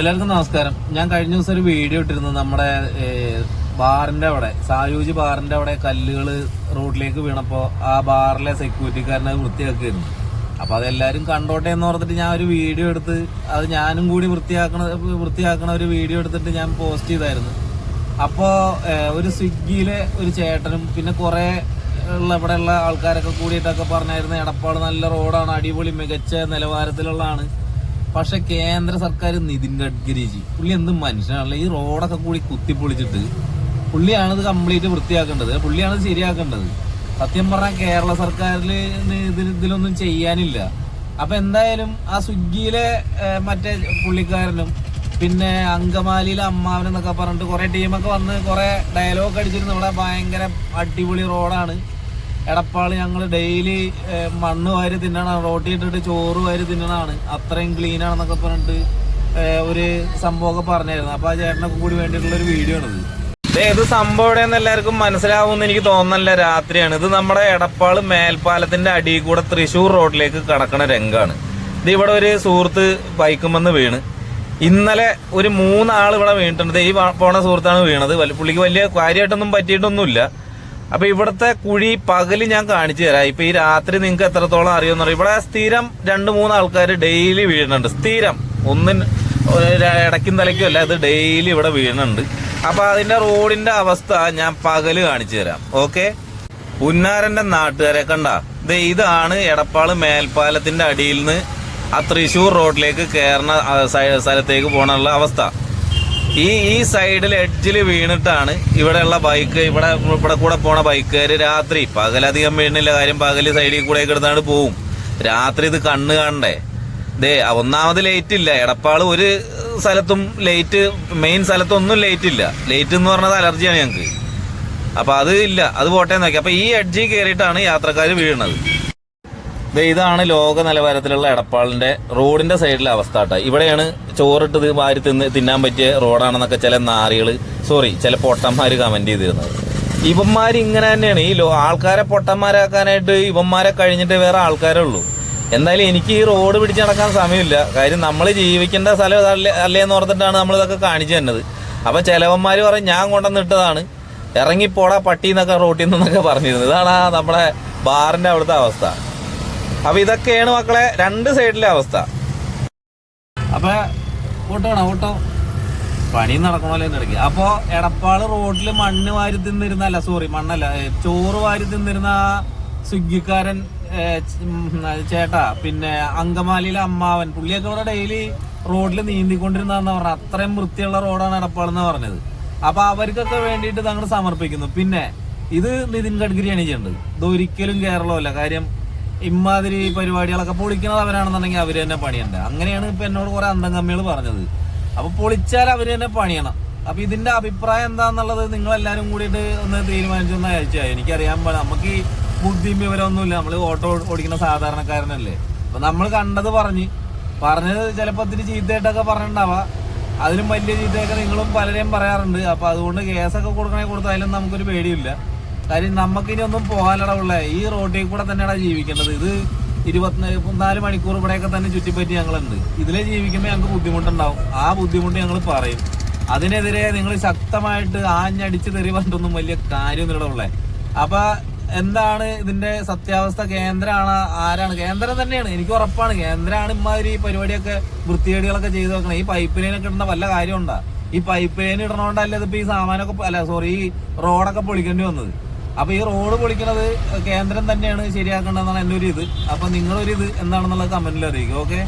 എല്ലാവർക്കും നമസ്കാരം. ഞാൻ കഴിഞ്ഞ ദിവസം ഒരു വീഡിയോ ഇട്ടിരുന്നു നമ്മുടെ ബാറിന്റെ അവിടെ സായൂജ് ബാറിന്റെ അവിടെ കല്ലുകൾ റോഡിലേക്ക് വീണപ്പോൾ ആ ബാറിലെ സെക്യൂരിറ്റിക്കാരനെ വൃത്തിയാക്കിയിരുന്നു. അപ്പോൾ അതെല്ലാരും കണ്ടോട്ടെ എന്ന് ഓർത്തിട്ട് ഞാൻ ഒരു വീഡിയോ എടുത്ത് അത് ഞാനും കൂടി വൃത്തിയാക്കണ വൃത്തിയാക്കണ ഒരു വീഡിയോ എടുത്തിട്ട് ഞാൻ പോസ്റ്റ് ചെയ്തായിരുന്നു. അപ്പോൾ ഒരു സ്വിഗ്ഗിയിലെ ഒരു ചേട്ടനും പിന്നെ കുറേ ഉള്ള ഇവിടെ ഉള്ള ആൾക്കാരൊക്കെ കൂടിയിട്ടൊക്കെ പറഞ്ഞായിരുന്നു എടപ്പാട് നല്ല റോഡാണ് അടിപൊളി മികച്ച നിലവാരത്തിലുള്ളതാണ്. പക്ഷെ കേന്ദ്ര സർക്കാർ നിതിൻ ഗഡ്കരിജി പുള്ളി എന്ത് മനുഷ്യനാണല്ലോ ഈ റോഡൊക്കെ കൂടി കുത്തിപ്പൊളിച്ചിട്ട് പുള്ളിയാണ് ഇത് കംപ്ലീറ്റ് വൃത്തിയാക്കേണ്ടത്. പുള്ളിയാണ് ശരിയാക്കേണ്ടത്. സത്യം പറഞ്ഞാൽ കേരള സർക്കാരിൽ ഇതിൽ ഇതിലൊന്നും ചെയ്യാനില്ല. അപ്പൊ എന്തായാലും ആ സ്വിഗ്ഗിയിലെ മറ്റേ പുള്ളിക്കാരനും പിന്നെ അങ്കമാലിയിലെ അമ്മാവനെന്നൊക്കെ പറഞ്ഞിട്ട് കുറെ ടീമൊക്കെ വന്ന് കുറെ ഡയലോഗ് അടിച്ചിരുന്നു. ഇവിടെ ഭയങ്കര അടിപൊളി റോഡാണ്. എടപ്പാൾ ഞങ്ങൾ ഡെയിലി മണ്ണ് വാരി റോട്ടി ഇട്ടിട്ട് ചോറ് വാരി തിന്നണാണ് അത്രയും ക്ലീൻ ആണെന്നൊക്കെ പറഞ്ഞിട്ട് ഒരു സംഭവമൊക്കെ പറഞ്ഞായിരുന്നു. അപ്പൊ ആ ചേട്ടനൊക്കെ കൂടി വേണ്ടിയിട്ടുള്ള ഒരു വീഡിയോ ആണിത്. ഇത് സംഭവം എവിടെയെന്ന് എല്ലാവർക്കും മനസ്സിലാവുമെന്ന് എനിക്ക് തോന്നുന്നില്ല. രാത്രിയാണ്. ഇത് നമ്മുടെ എടപ്പാൾ മേൽപ്പാലത്തിന്റെ അടിയിൽ കൂടെ തൃശ്ശൂർ റോഡിലേക്ക് കടക്കണ രംഗാണ്. ഇത് ഇവിടെ ഒരു സുഹൃത്ത് ബൈക്കുമെന്ന് വീണ്. ഇന്നലെ ഒരു മൂന്നാൾ ഇവിടെ വീണിട്ടുണ്ട്. ഈ പോണ സുഹൃത്താണ് വീണത്. പുള്ളിക്ക് വലിയ കാര്യമായിട്ടൊന്നും പറ്റിയിട്ടൊന്നുമില്ല. അപ്പൊ ഇവിടുത്തെ കുഴി പകൽ ഞാൻ കാണിച്ചു തരാം. ഇപ്പൊ ഈ രാത്രി നിങ്ങൾക്ക് എത്രത്തോളം അറിയുമെന്ന് അറിയാം. ഇവിടെ സ്ഥിരം രണ്ട് മൂന്ന് ആൾക്കാർ ഡെയിലി വീഴുന്നുണ്ട്. സ്ഥിരം. ഒന്നിന് ഇടയ്ക്കും തലയ്ക്കും അല്ല ഇത് ഡെയിലി ഇവിടെ വീഴുന്നുണ്ട്. അപ്പൊ അതിന്റെ റോഡിന്റെ അവസ്ഥ ഞാൻ പകൽ കാണിച്ചു തരാം. ഓക്കെ? പുന്നാരന്റെ നാട്ടുകാരെ കണ്ട. ദേ ഇതാണ് എടപ്പാൾ മേൽപ്പാലത്തിന്റെ അടിയിൽ നിന്ന് ആ തൃശൂർ റോഡിലേക്ക് കയറുന്ന സ്ഥലത്തേക്ക് പോകാനുള്ള അവസ്ഥ. ഈ ഈ സൈഡിൽ എഡ്ജിൽ വീണിട്ടാണ് ഇവിടെയുള്ള ബൈക്ക് ഇവിടെ ഇവിടെ കൂടെ പോണ ബൈക്കുകാർ രാത്രി പകലധികം വീണില്ല. കാര്യം പകൽ സൈഡിൽ കൂടെ കിടന്നാണ് പോവും. രാത്രി ഇത് കണ്ണ് കാണണ്ടേ? ദേ ഒന്നാമത് ലേറ്റ് ഇല്ല. എടപ്പാൾ ഒരു സ്ഥലത്തും ലേറ്റ് മെയിൻ സ്ഥലത്തൊന്നും ലേറ്റ് ഇല്ല. ലേറ്റ് എന്ന് പറഞ്ഞത് അലർജിയാണ് ഞങ്ങൾക്ക് അപ്പൊ അത് ഇല്ല. അത് പോട്ടെ നോക്കി. അപ്പൊ ഈ എഡ്ജിൽ കയറിയിട്ടാണ് യാത്രക്കാർ വീഴുന്നത് ഇതാണ് ലോക നിലവാരത്തിലുള്ള എടപ്പാളിന്റെ റോഡിന്റെ സൈഡിലെ അവസ്ഥ കേട്ടോ. ഇവിടെയാണ് ചോറിട്ട് വാരി തിന്ന് തിന്നാൻ പറ്റിയ റോഡാണെന്നൊക്കെ ചില നാറികൾ സോറി ചില പൊട്ടന്മാര് കമന്റ് ചെയ്തിരുന്നത്. ഇവന്മാര് ഇങ്ങനെ തന്നെയാണ്. ഈ ലോ ആൾക്കാരെ പൊട്ടന്മാരാക്കാനായിട്ട് ഇവന്മാരെ കഴിഞ്ഞിട്ട് വേറെ ആൾക്കാരേ ഉള്ളൂ. എന്തായാലും എനിക്ക് ഈ റോഡ് പിടിച്ച് നടക്കാൻ സമയമില്ല. കാര്യം നമ്മൾ ജീവിക്കേണ്ട സ്ഥലം അല്ലേ അല്ലേന്ന് ഓർത്തിട്ടാണ് നമ്മൾ ഇതൊക്കെ കാണിച്ചു തന്നത്. അപ്പൊ ചിലവന്മാർ പറയും ഞാൻ കൊണ്ടുവന്നിട്ടതാണ് ഇറങ്ങിപ്പോടാ പട്ടി എന്നൊക്കെ റോട്ടിൽ പറഞ്ഞിരുന്നത്. ഇതാണ് നമ്മുടെ ബാറിന്റെ അവിടുത്തെ അവസ്ഥ. അപ്പൊ ഇതൊക്കെയാണ് മക്കളെ രണ്ട് സൈഡിലെ അവസ്ഥ. അപ്പൊ ഓട്ടോ ഓട്ടോ. പണി നടക്കണല്ലേ ഇടയ്ക്ക്. അപ്പൊ എടപ്പാൾ റോഡിൽ മണ്ണ് വാരി തിന്നിരുന്ന അല്ല സോറി മണ്ണല്ല ചോറ് വാരി തിന്നിരുന്ന സ്വിഗ്ഗിക്കാരൻ ചേട്ടാ പിന്നെ അങ്കമാലിയിലെ അമ്മാവൻ പുള്ളിയൊക്കെ ഇവിടെ ഡെയിലി റോഡിൽ നീന്തിക്കൊണ്ടിരുന്നാന്ന് പറഞ്ഞ. അത്രയും വൃത്തിയുള്ള റോഡാണ് എടപ്പാളെന്ന് പറഞ്ഞത്. അപ്പൊ അവർക്കൊക്കെ വേണ്ടിയിട്ട് തങ്ങൾ സമർപ്പിക്കുന്നു. പിന്നെ ഇത് നിതിൻ ഗഡ്കരിയാണ് ചെയ്യേണ്ടത്. ഇത് ഒരിക്കലും കേരളമല്ല. കാര്യം ഇമാതിരി പരിപാടികളൊക്കെ പൊളിക്കുന്നത് അവരാണെന്നുണ്ടെങ്കിൽ അവർ തന്നെ പണിയണ്ട. അങ്ങനെയാണ് ഇപ്പൊ എന്നോട് കുറെ അന്തംകമ്മികൾ പറഞ്ഞത്. അപ്പൊ പൊളിച്ചാൽ അവർ തന്നെ പണിയണം. അപ്പൊ ഇതിന്റെ അഭിപ്രായം എന്താന്നുള്ളത് നിങ്ങൾ എല്ലാരും കൂടിയിട്ട് ഒന്ന് തീരുമാനിച്ചൊന്ന് അയച്ചാൽ എനിക്കറിയാൻ പാടില്ല. നമുക്ക് ഈ ബുദ്ധിയും വിവരമൊന്നുമില്ല. നമ്മൾ ഓട്ടോ ഓടിക്കുന്ന സാധാരണക്കാരനല്ലേ. അപ്പൊ നമ്മൾ കണ്ടത് പറഞ്ഞ്. പറഞ്ഞത് ചിലപ്പോ ഒത്തിരി ചീത്തയായിട്ടൊക്കെ പറഞ്ഞിട്ടുണ്ടാവാ. അതിലും വലിയ ചീത്തയൊക്കെ നിങ്ങളും പലരെയും പറയാറുണ്ട്. അപ്പൊ അതുകൊണ്ട് കേസൊക്കെ കൊടുക്കണേ കൊടുത്താലും നമുക്കൊരു പേടിയില്ല കാര്യം നമുക്കിനി ഒന്നും പോകാനടവുള്ള ഈ റോഡിൽ കൂടെ തന്നെയാണ് ജീവിക്കേണ്ടത്. ഇത് ഇരുപത്തിനാല് മണിക്കൂർ ഇവിടെയൊക്കെ തന്നെ ചുറ്റിപ്പറ്റി ഞങ്ങളുണ്ട്. ഇതിലെ ജീവിക്കുമ്പോൾ ഞങ്ങൾക്ക് ബുദ്ധിമുട്ടുണ്ടാവും. ആ ബുദ്ധിമുട്ട് ഞങ്ങൾ പറയും. അതിനെതിരെ നിങ്ങൾ ശക്തമായിട്ട് ആഞ്ഞടിച്ച് തെറി പറഞ്ഞിട്ടൊന്നും വലിയ കാര്യമൊന്നും ഉള്ളേ. അപ്പൊ എന്താണ് ഇതിന്റെ സത്യാവസ്ഥ? കേന്ദ്രമാണ് ആരാണ്? കേന്ദ്രം തന്നെയാണ്. എനിക്ക് ഉറപ്പാണ്. കേന്ദ്രമാണ് ഇമാതിരി പരിപാടിയൊക്കെ വൃത്തികേടുകളൊക്കെ ചെയ്തു വെക്കണം. ഈ പൈപ്പ് ലൈനൊക്കെ ഇടുന്ന വല്ല കാര്യമുണ്ടാ? ഈ പൈപ്പ് ലൈൻ ഇടണോണ്ടല്ല ഇതിപ്പോ ഈ സാമാനൊക്കെ അല്ല സോറി ഈ റോഡൊക്കെ പൊളിക്കേണ്ടി വന്നത്. അപ്പൊ ഈ റോഡ് പൊളിക്കണത് കേന്ദ്രം തന്നെയാണ് ശരിയാക്കേണ്ടതെന്നാണ് എന്റെ ഒരു ഇത്. അപ്പൊ നിങ്ങളൊരു ഇത് എന്താണെന്നുള്ള കമന്റിൽ അറിയിക്കും ഓക്കെ?